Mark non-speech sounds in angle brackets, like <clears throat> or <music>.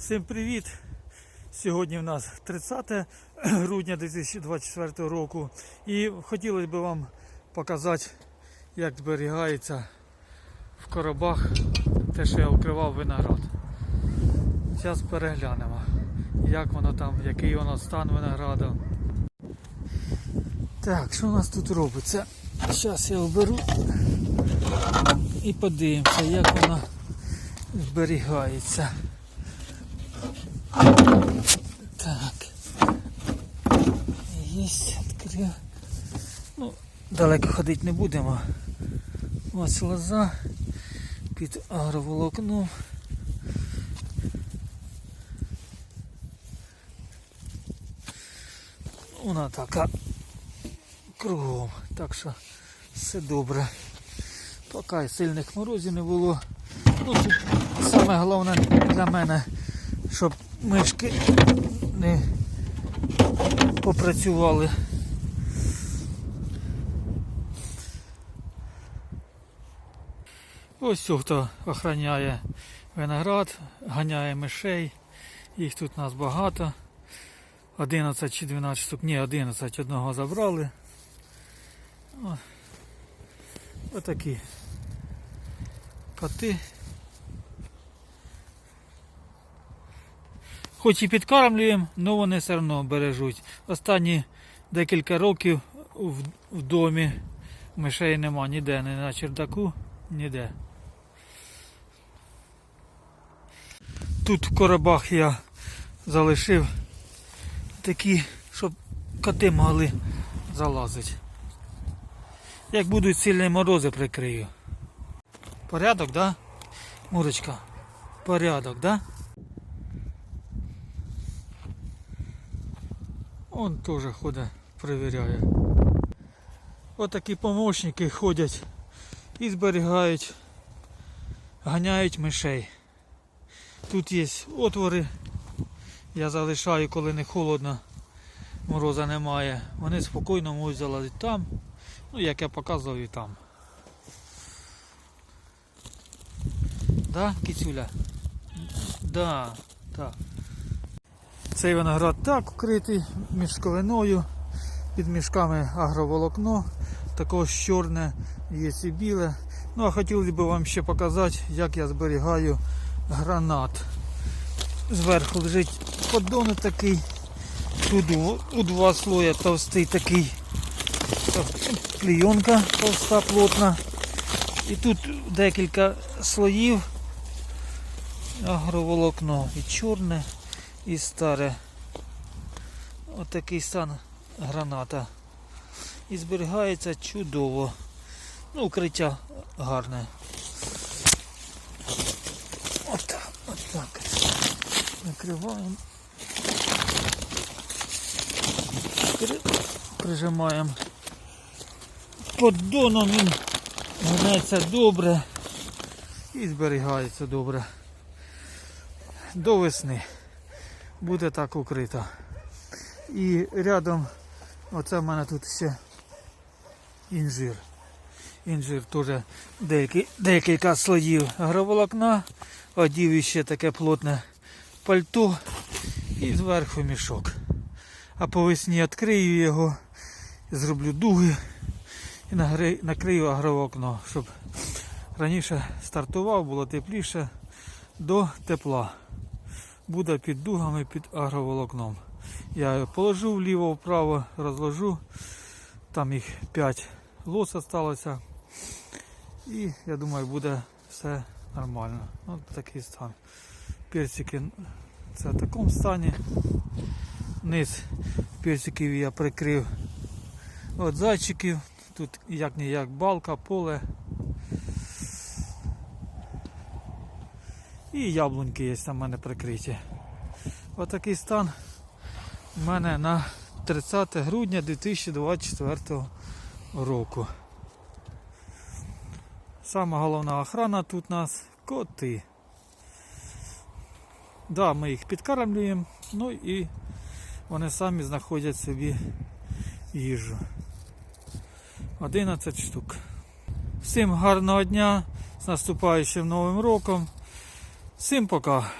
Всім привіт! Сьогодні в нас 30 <clears throat> грудня 2024 року і хотілося б вам показати, як зберігається в коробах те, що я укривав виноград. Зараз переглянемо, як воно там, який воно стан винограду. Так, що у нас тут робиться? Зараз я оберу і подивимося, як воно зберігається. Так. Єсть, відкрив. Ну, далеко ходити не будемо. Ось лоза під агроволокном. Вона така кругом, так що все добре. Поки сильних морозів не було. Ну, саме головне для мене, щоб мишки не попрацювали. Ось цього, хто охороняє виноград, ганяє мишей. Їх тут у нас багато. 11 чи 12 штук, ні, 11 одного забрали. О, отакі коти. Хоч і підкармлюємо, але вони все одно бережуть. Останні декілька років в, в домі мишей нема ніде, ні на чердаку, ніде. Тут в коробах я залишив такі, щоб коти могли залазити. Як будуть сильні морози, прикрию. Порядок, да? Мурочка? Порядок, да? Он теж ходить, перевіряє. Отакі помощники ходять і зберігають, ганяють мишей. Тут є отвори. Я залишаю, коли не холодно, мороза немає. Вони спокійно можуть залазити там, ну як я показував і там. Да, кицюля? Да, так. Цей виноград так укритий мішковиною, під мішками агроволокно, також чорне, є і біле. Ну а хотілося б вам ще показати, як я зберігаю гранат. Зверху лежить поддон такий, тут у- два слоя товстий такий, клейонка товста, плотна. І тут декілька слоїв агроволокно і чорне, і старе. Отакий стан граната. І зберігається чудово. Ну, укриття гарне. Отак, отак. Накриваємо. Прижимаємо. Поддоном він гнеться добре і зберігається добре. До весни буде так укрито. І рядом, оце в мене тут ще інжир. Інжир теж деякі, декілька слоїв агроволокна, одів іще таке плотне пальто і зверху мішок. А по весні відкрию його, зроблю дуги і накрию агроволокно, щоб раніше стартував, було тепліше до тепла. Буде під дугами, під агроволокном. Я положу вліво-вправо, розложу. Там їх 5 лос залишилося. І я думаю, буде все нормально. Ось такий стан. Персики це в такому стані. Низ персиків я прикрив от зайчиків. Тут як ніяк балка, поле. І яблуньки є там в мене прикриті. Отакий стан у мене на 30 грудня 2024 року. Сама головна охрана тут у нас коти. Да, ми їх підкармлюємо, ну і вони самі знаходять собі їжу. 11 штук. Всім гарного дня, з наступаючим новим роком. Всім пока.